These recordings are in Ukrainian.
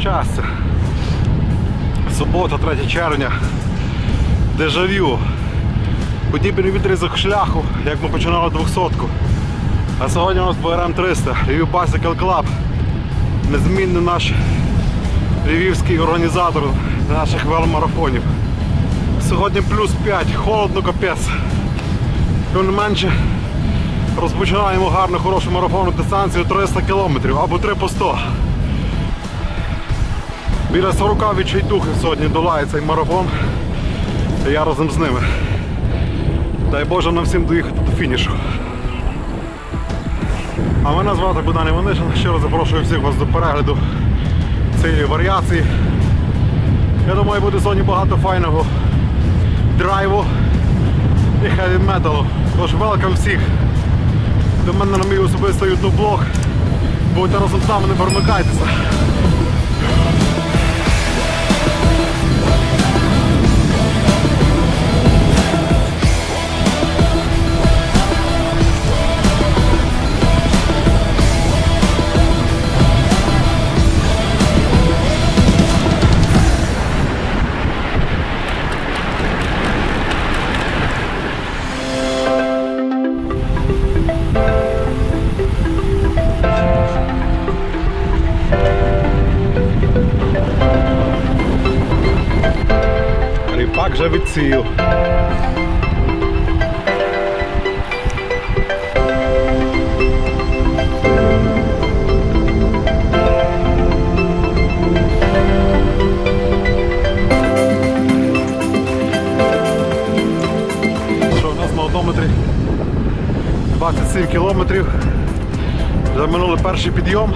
Щастя. Субота, 3 червня. Дежавю. Подібний відрізок шляху, як ми починали 200-ку. А сьогодні у нас БРМ 300, Lviv Bicycle Club. Незмінний наш львівський організатор наших веломарафонів. Сьогодні плюс 5, холодно капець. Тим не менше, розпочинаємо гарну, хорошу марафонну дистанцію 300 км або 3 по 100. Біля 40 відчайдухів сьогодні долає цей марафон. І я разом з ними. Дай Боже нам всім доїхати до фінішу. А мене звати Богдан Іванишин. Щиро запрошую всіх вас до перегляду цієї варіації. Я думаю, буде сьогодні багато файного драйву і хеві металу. Тож велкам всіх до мене на мій особистий ютуб блог. Будьте разом з нами, не перемикайтеся. 27 кілометрів. Вже минули перший підйом.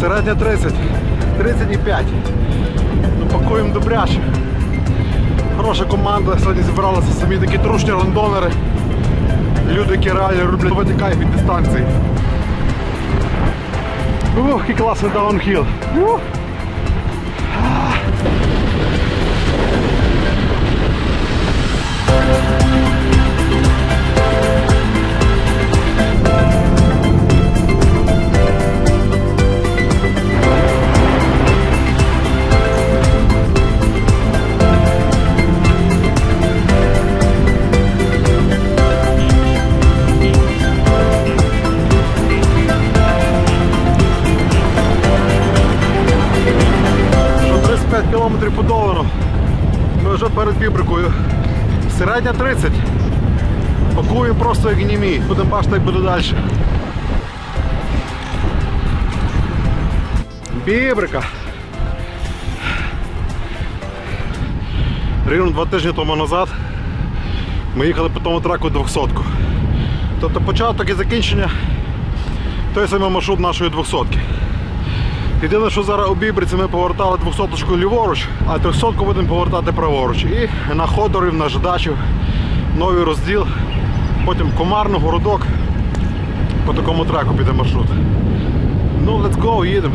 Середня 30. 35. Ну, пакуємо добряче. Хороша команда, сьогодні зібралися самі такі трушні рандонери. Люди, які реально роблять кайф від дистанції. Ух, який класний даунхіл. Ух. Перед бібрикою. Середня 30. Пакуємо просто як німі. Будемо бачити, як буде далі. Бібрика. Рівно два тижні тому назад ми їхали по тому траку 200 Тобто початок і закінчення той самий маршрут нашої 200 Єдине, що зараз у ми повертали 200-ку ліворуч, а 300-ку будемо повертати праворуч. І на ходорів, на ждачів, новий розділ, потім комарно, городок. По такому треку піде маршрут. Ну, let's go, їдемо.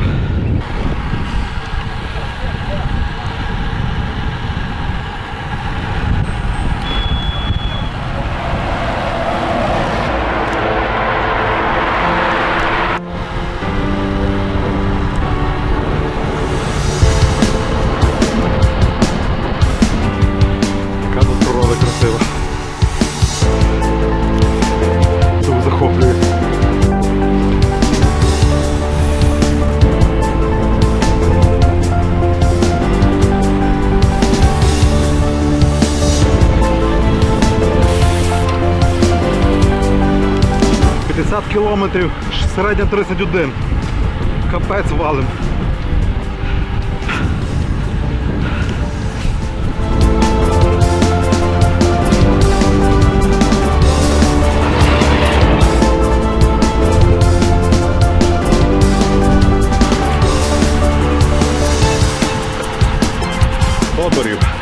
Кілометрів, середня 31. Капець валим. Ходорів.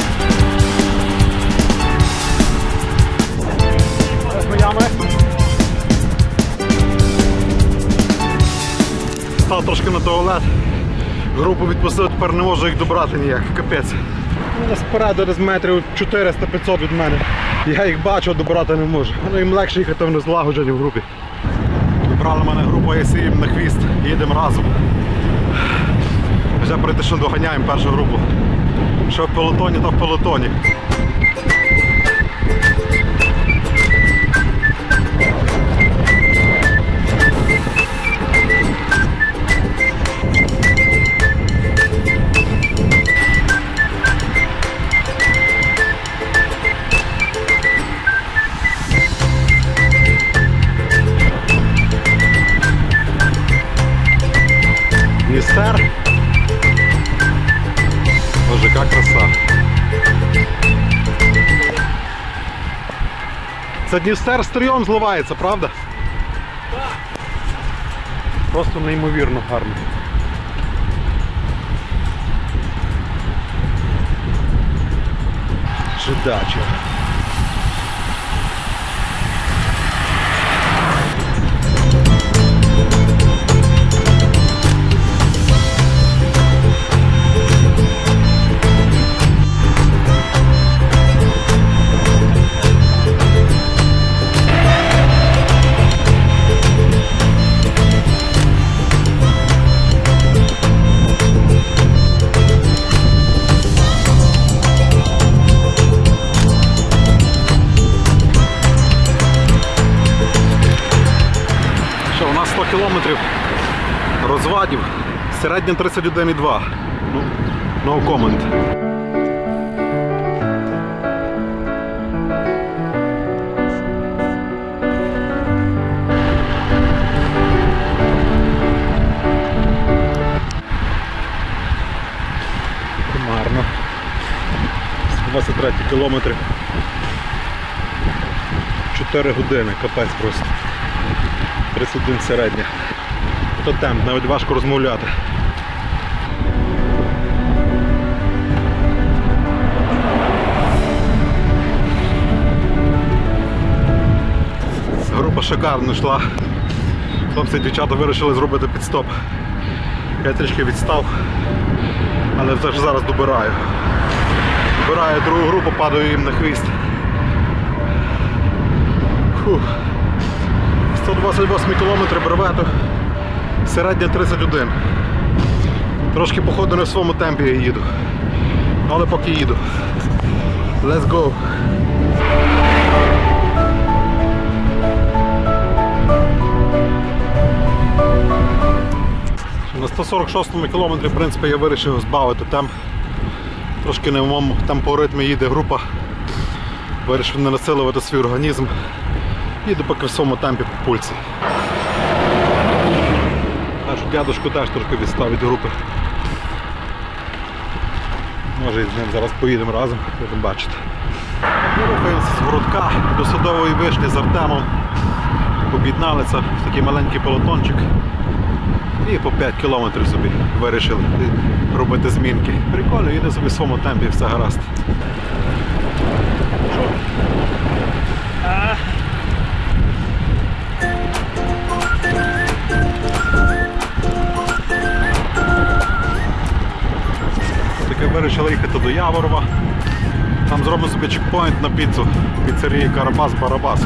Трошки на туалет. Групу відпустив, тепер не можу їх добрати ніяк. Капець. Ну, Спереду десь метрів 400-500 від мене. Я їх бачу, а добрати не можу. Ну їм легше їхати вони злагоджені в групі. Добрали мене група ЄСІ на хвіст, їдемо разом. Вже практично доганяємо першу групу. Що в пелотоні, то в пелотоні. Дністер. Боже, яка краса. Це Дністер стрийом зливається, правда? Так. Просто неймовірно гарно. Жидача. Розвадів, середня 31,2. Ну, no comment. Марно. 123 кілометри. 4 години, капець просто. 31 середня. То темп, навіть важко розмовляти. Група шикарно йшла. Хлопці і дівчата вирішили зробити підстоп. Я трішки відстав, але все ж зараз добираю. Добираю другу групу, падаю їм на хвіст. Фух. 128 км бревету, середня 31. Трошки походу не в своєму темпі я їду. Але поки їду. Let's go! На 146 му кілометрі, в принципі, я вирішив збавити темп. Трошки не в моєму темпоритмі їде група. Вирішив не насилувати свій організм. Їду поки в своєму темпі по пульсі. Дядушку теж трошки відстав від групи. Може і з ним зараз поїдемо разом, будемо бачити. Ми рухаємося з городка до садової вишні з Артемом. Об'єдналися в такий маленький полотончик. І по 5 кілометрів собі вирішили робити змінки. Прикольно, їде собі в своєму темпі, все гаразд. Таке вирішили їхати до Яворова. Там зробимо собі чекпоінт на піцу піцерії Карабас-Барабас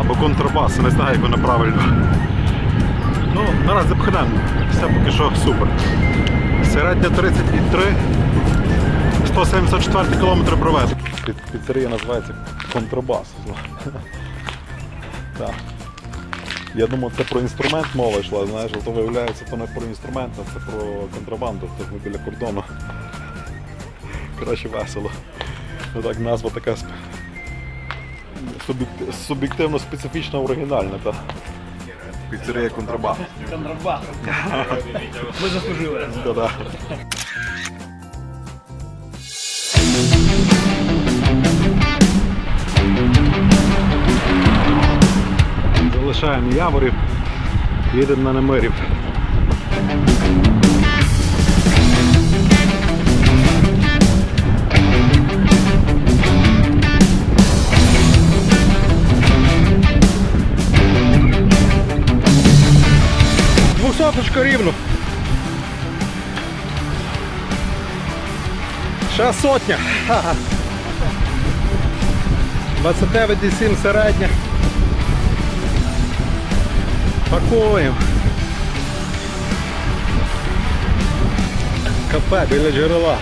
або контрабас, не знаю, як воно правильно. Ну, наразі пхнемо. Все поки що супер. Середня 33, 174 км проведу. Піцерія називається Контрабас. Я думав, це про інструмент мова йшла, знаєш, а то виявляється, то не про інструмент, а це про контрабанду, так ми біля кордону. Коротше, весело. Ну так, назва така суб'єктивно специфічна, оригінальна. Та. Піцерія контрабас. Контрабас. Ми заслужили. Да-да. Залишаємо яворів, їдемо на Немирів. Рівно. Ще сотня. Ха-ха. 29,7 середня. Пакуємо. Кафе біля джерела.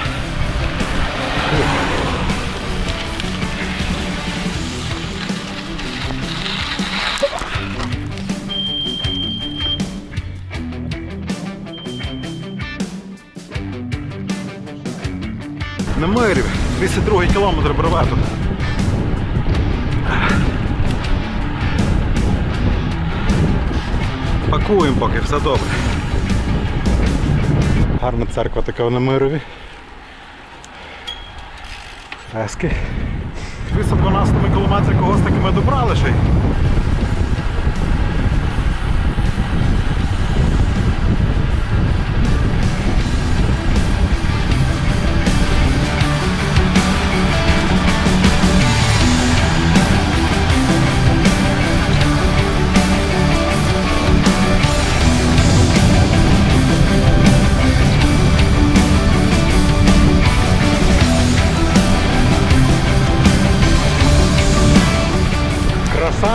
На мирів, 202 кілометр бревету. Пакуємо поки, все добре. Гарна церква така в Немирові. Фрески. 212 кілометрі когось таки ми добрали ще й.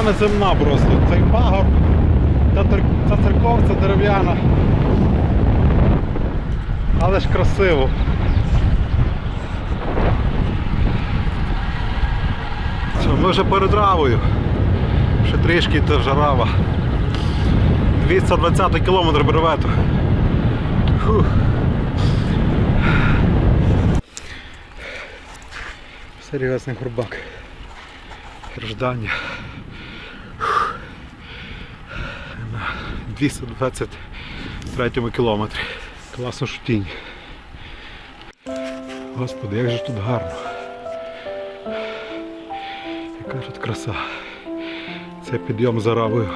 Краса неземна просто. Цей пагор, та, ця церковця дерев'яна. Але ж красиво. Що, ми вже перед равою. Ще трішки то вже рава. 220 кілометр бревету. Серйозний горбак. Рождання. На 223 кілометрі. Класно шутінь. Господи, як же тут гарно. Яка тут краса. Це підйом за равою.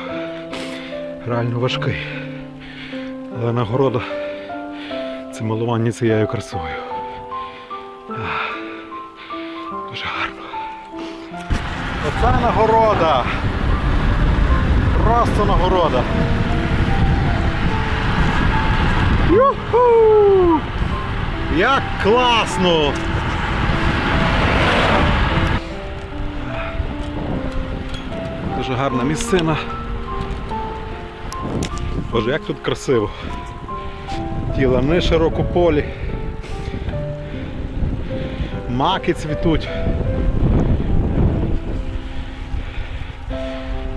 Реально важкий. Але нагорода це малування цією красою. Дуже гарно. Оце нагорода. Просто нагорода. Як класно! Дуже гарна місцина. Боже, як тут красиво. Тілани широкополі. Маки цвітуть.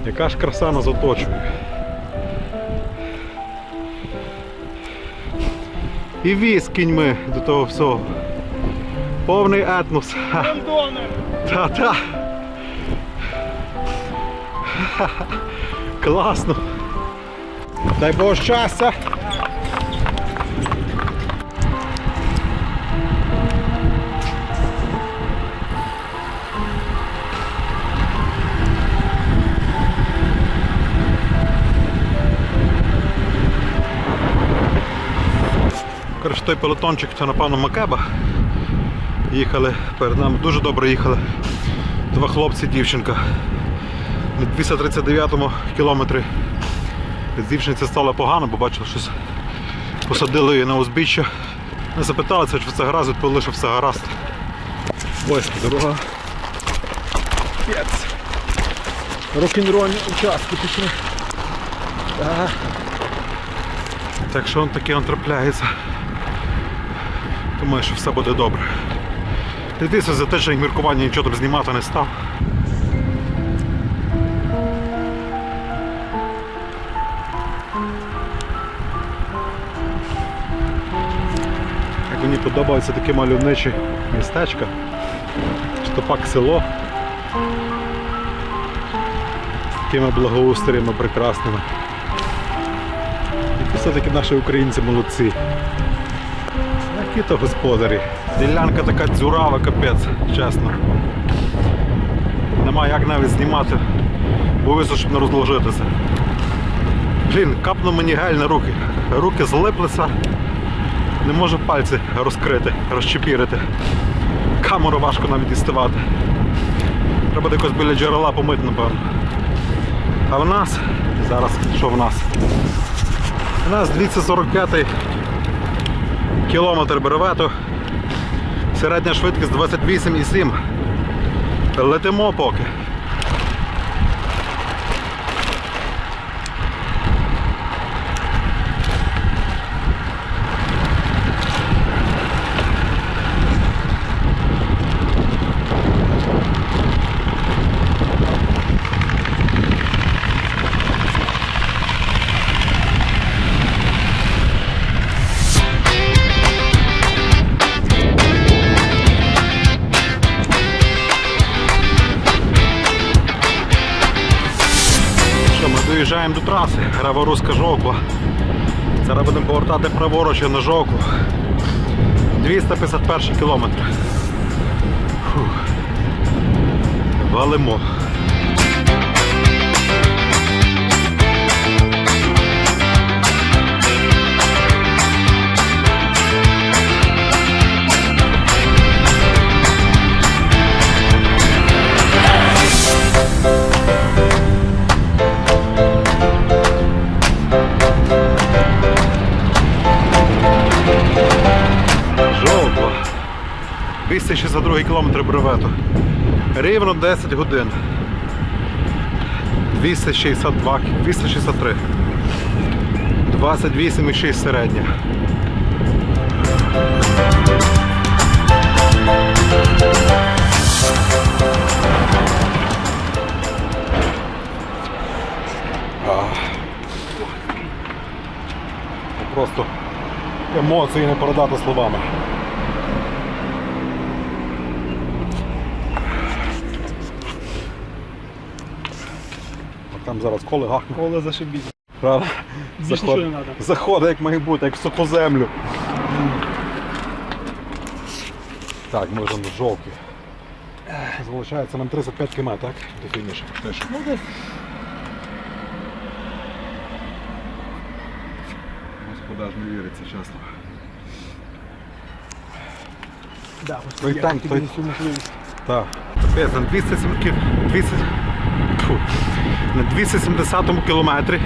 Яка ж краса нас оточує. І віз кіньми до того всього. Повний етнос. Та-та. Класно. Дай Бог щастя. Той пелотончик це напевно Макеба. Їхали перед нами, дуже добре їхали. Два хлопці, дівчинка. На 239 му кілометрі з дівчинці стало погано, бо бачили щось. Посадили її на узбіччя. Ми запиталися, чи все гаразд, відповіли, що все гаразд. Ось дорога. Пець. Рок-н-рольні участки пішли. Так. Що он таке он трапляється. Думаю, що все буде добре. Дивіться, за те, що їх міркування нічого там знімати не став. Як мені подобаються такі мальовничі містечка, чи то пак село з такими благоустріями прекрасними. І все-таки наші українці молодці. Які то господарі. Ділянка така дзюрава, капець, чесно. Нема як навіть знімати, бо висо, щоб не розложитися. Блін, капнув мені гель на руки. Руки злиплися, не можу пальці розкрити, розчепірити. Камеру важко навіть діставати. Треба якось біля джерела помити, напевно. А в нас, зараз що в нас? У нас 245 кілометр бревету. Середня швидкість 28,7. Летимо поки. Ми доїжджаємо до траси, Граворуська жовква. Зараз будемо повертати праворуч на жовку. 251 кілометр. Фух. Валимо. 262 кілометр бревету. Рівно 10 годин. 262, 263. 28,6 середня. Просто емоції не передати словами. А Там зараз коли гахне. Кола зашибіть. Правда? Нічого не. Заходить як має бути, як в сухоземлю. Так, ми вже на жовті. Залишається нам 35 км, так? До фінішу. фактично. Ну десь. Господа ж не віриться, чесно. Да, Той я танк, тобі той- не цю можливість. Так. Капець, на 207 кі- 200, Тьфу. На 270 кілометрі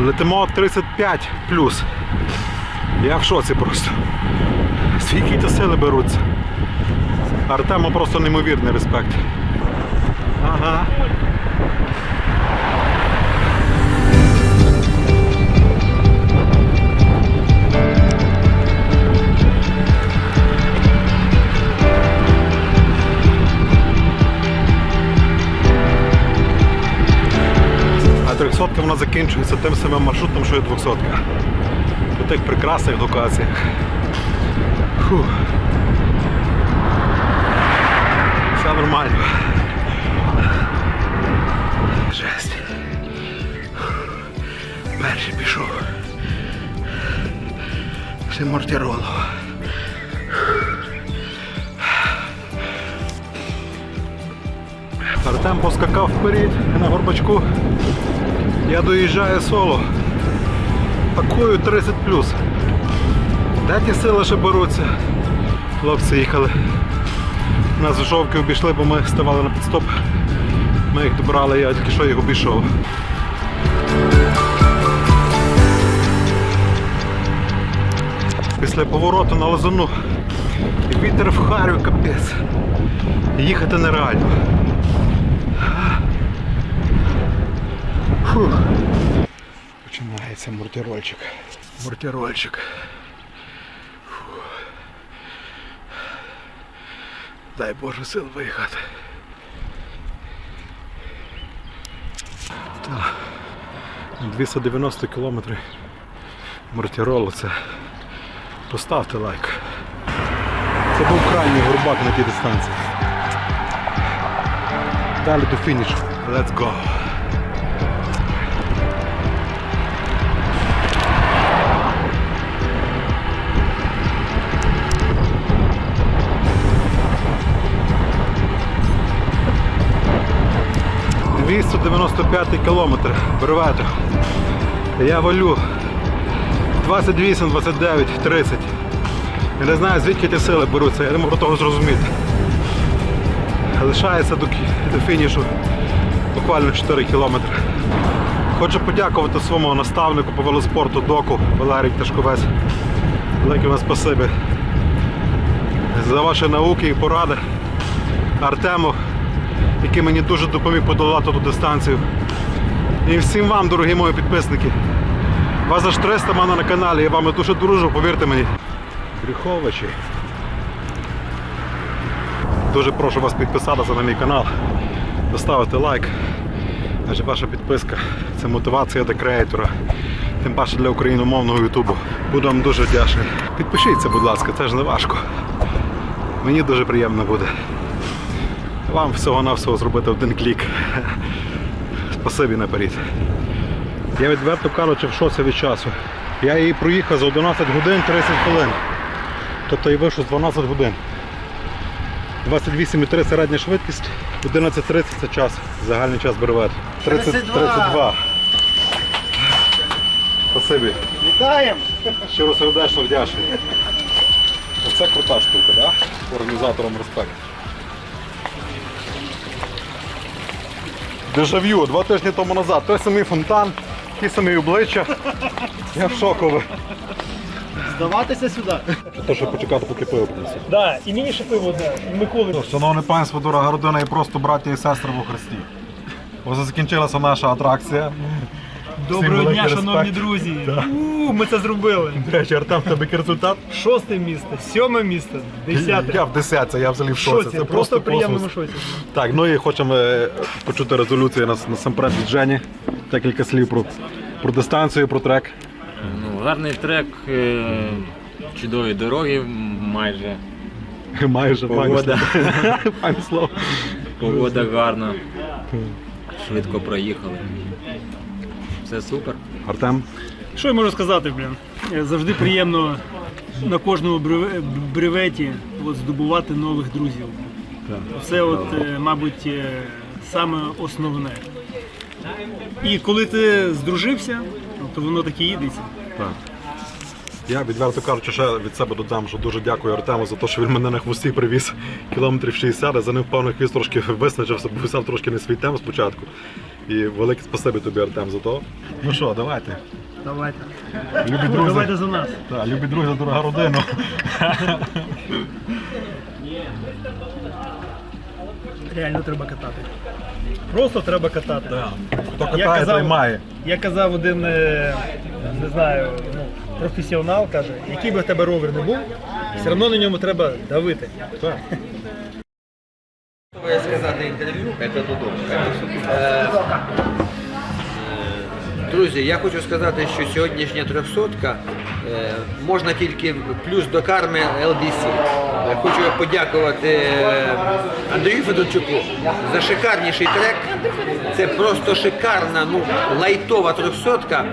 летимо 35 плюс. Я в шоці просто. Скільки ті сили беруться. Артему просто неймовірний респект. Ага. А 300 вона закінчується тим самим маршрутом, що і 200 У тих прекрасних локаціях. Фух. Все нормально. Жесть. Перший пішов. Це мортироло. Артем поскакав вперед на горбачку. Я доїжджаю соло. Такою 30 Де ті сили ще беруться? Хлопці їхали. Нас жовки обійшли, бо ми ставали на підстоп. Ми їх добрали, я тільки що їх обійшов. Після повороту на лазуну вітер в харю капець. Їхати нереально. Фух. Починається мортирольчик. Мортирольчик. Фух. Дай Боже сил виїхати. Так. 290 кілометрів мортиролу це. Поставте лайк. Це був крайній горбак на тій дистанції. Далі до фінішу. Let's go. – 295 кілометр Бервету. Я валю 28, 29, 30. Я не знаю звідки ті сили беруться, я не можу того зрозуміти. Лишається до, до фінішу буквально 4 кілометри. Хочу подякувати своєму наставнику по велоспорту Доку Валерій Ташковець. Велике вам спасибі за ваші науки і поради. Артему, який мені дуже допоміг подолати ту дистанцію. І всім вам, дорогі мої підписники. Вас аж 300 в мене на каналі, я вами дуже дружу, повірте мені. Брюховичі. Дуже прошу вас підписатися на мій канал, поставити лайк. Адже ваша підписка це мотивація до креатора, тим паче для україномовного ютубу. Буду вам дуже вдячний. Підпишіться, будь ласка, це ж не важко. Мені дуже приємно буде. Вам всього-навсього зробити один клік. Спасибі наперед. Я відверто кажучи, в шоці від часу. Я її проїхав за 11 годин 30 хвилин. Тобто я вийшов з 12 годин. 28,3 середня швидкість, 11.30 це час, загальний час беревет. 30, 32. Спасибі. Вітаємо! Щиро сердечно вдячний. Оце крута штука, да? Організаторам респект. Дежав'ю, два тижні тому назад. Той самий фонтан, ті самі обличчя. Я в шоковий. Здаватися сюди. Те, що почекати, поки пиво принесе. Да, і мені ще пиво одне, і Миколи. Шановне панство, дорога родина і просто браття і сестри во Христі. Ось закінчилася наша атракція. Доброго дня, шановні друзі. У, ми це зробили. До речі, Артем, в тебе який результат? Шосте місце, сьоме місце, десяте. Я в десятці, я взагалі в шоці. Це просто в приємному шоці. Так, ну і хочемо е, почути резолюцію нас насамперед від Жені. Декілька слів про, про дистанцію, про трек. Ну, гарний трек, е, чудові дороги майже. Майже Погода. Пані слово. Погода гарна. Швидко проїхали. Все супер. Артем. Що я можу сказати, блін? Е, Завжди приємно на кожному бреветі от, здобувати нових друзів. Це, от, е, мабуть, е, саме основне. І коли ти здружився, то воно таки їдеться. Так. Я відверто кажучи, ще від себе додам, що дуже дякую Артему за те, що він мене на хвості привіз кілометрів 60, а за ним певно хвіст трошки виснажився, бо взяв трошки не свій тем спочатку. І велике спасибі тобі, Артем, за то. Ну що, давайте. Давайте. Любі друзі. Давайте за нас. Так, любі друзі, дорога родина. Реально треба катати. Просто треба катати. Хто Я катає, казав- той має. Я казав один, е, не знаю, ну, професіонал каже, який би в тебе ровер не був, все одно на ньому треба давити. Так. Я сказати інтерв'ю, це додому. Е, Друзі, я хочу сказати, що сьогоднішня трьохсотка можна тільки плюс до карми LBC. Е, Хочу подякувати е, Андрію Федорчуку за шикарніший трек. Це просто шикарна, ну лайтова трьохсотка.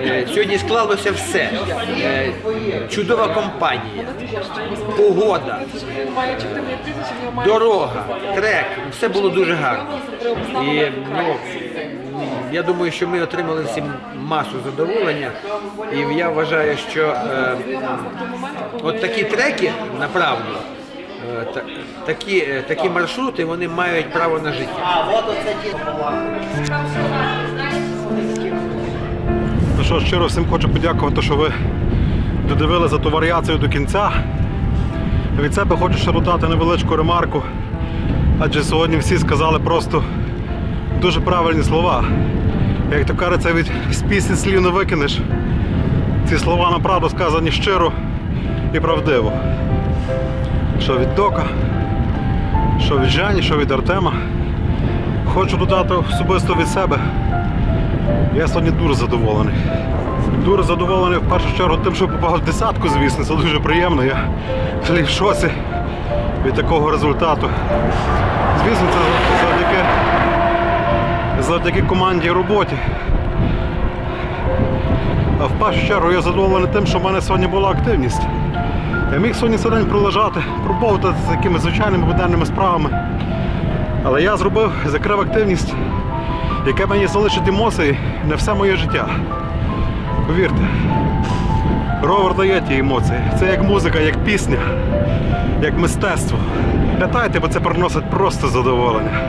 Е, Сьогодні склалося все. Е, Чудова компанія, погода, дорога, трек, все було дуже гарно. І ну, я думаю, що ми отримали всім масу задоволення. І я вважаю, що е, от такі треки направду. е, Такі, е, такі маршрути вони мають право на життя. Ну що, щиро всім хочу подякувати, що ви додивили за ту варіацію до кінця. Від себе хочу ще додати невеличку ремарку, адже сьогодні всі сказали просто дуже правильні слова. Як то кажеться, від з пісні слів не викинеш. Ці слова направду сказані щиро і правдиво. Що від Дока, що від Жені, що від Артема. Хочу додати особисто від себе. Я сьогодні дуже задоволений. Дуже задоволений в першу чергу тим, що попав в десятку, звісно, це дуже приємно. Я в шоці від такого результату. Звісно, це завдяки, команді роботі. А в першу чергу я задоволений тим, що в мене сьогодні була активність. Я міг сьогодні цей день пролежати, пробовувати з якимись звичайними буденними справами. Але я зробив, закрив активність яке мені залишить емоції на все моє життя. Повірте, ровер дає ті емоції. Це як музика, як пісня, як мистецтво. Пам'ятайте, бо це приносить просто задоволення.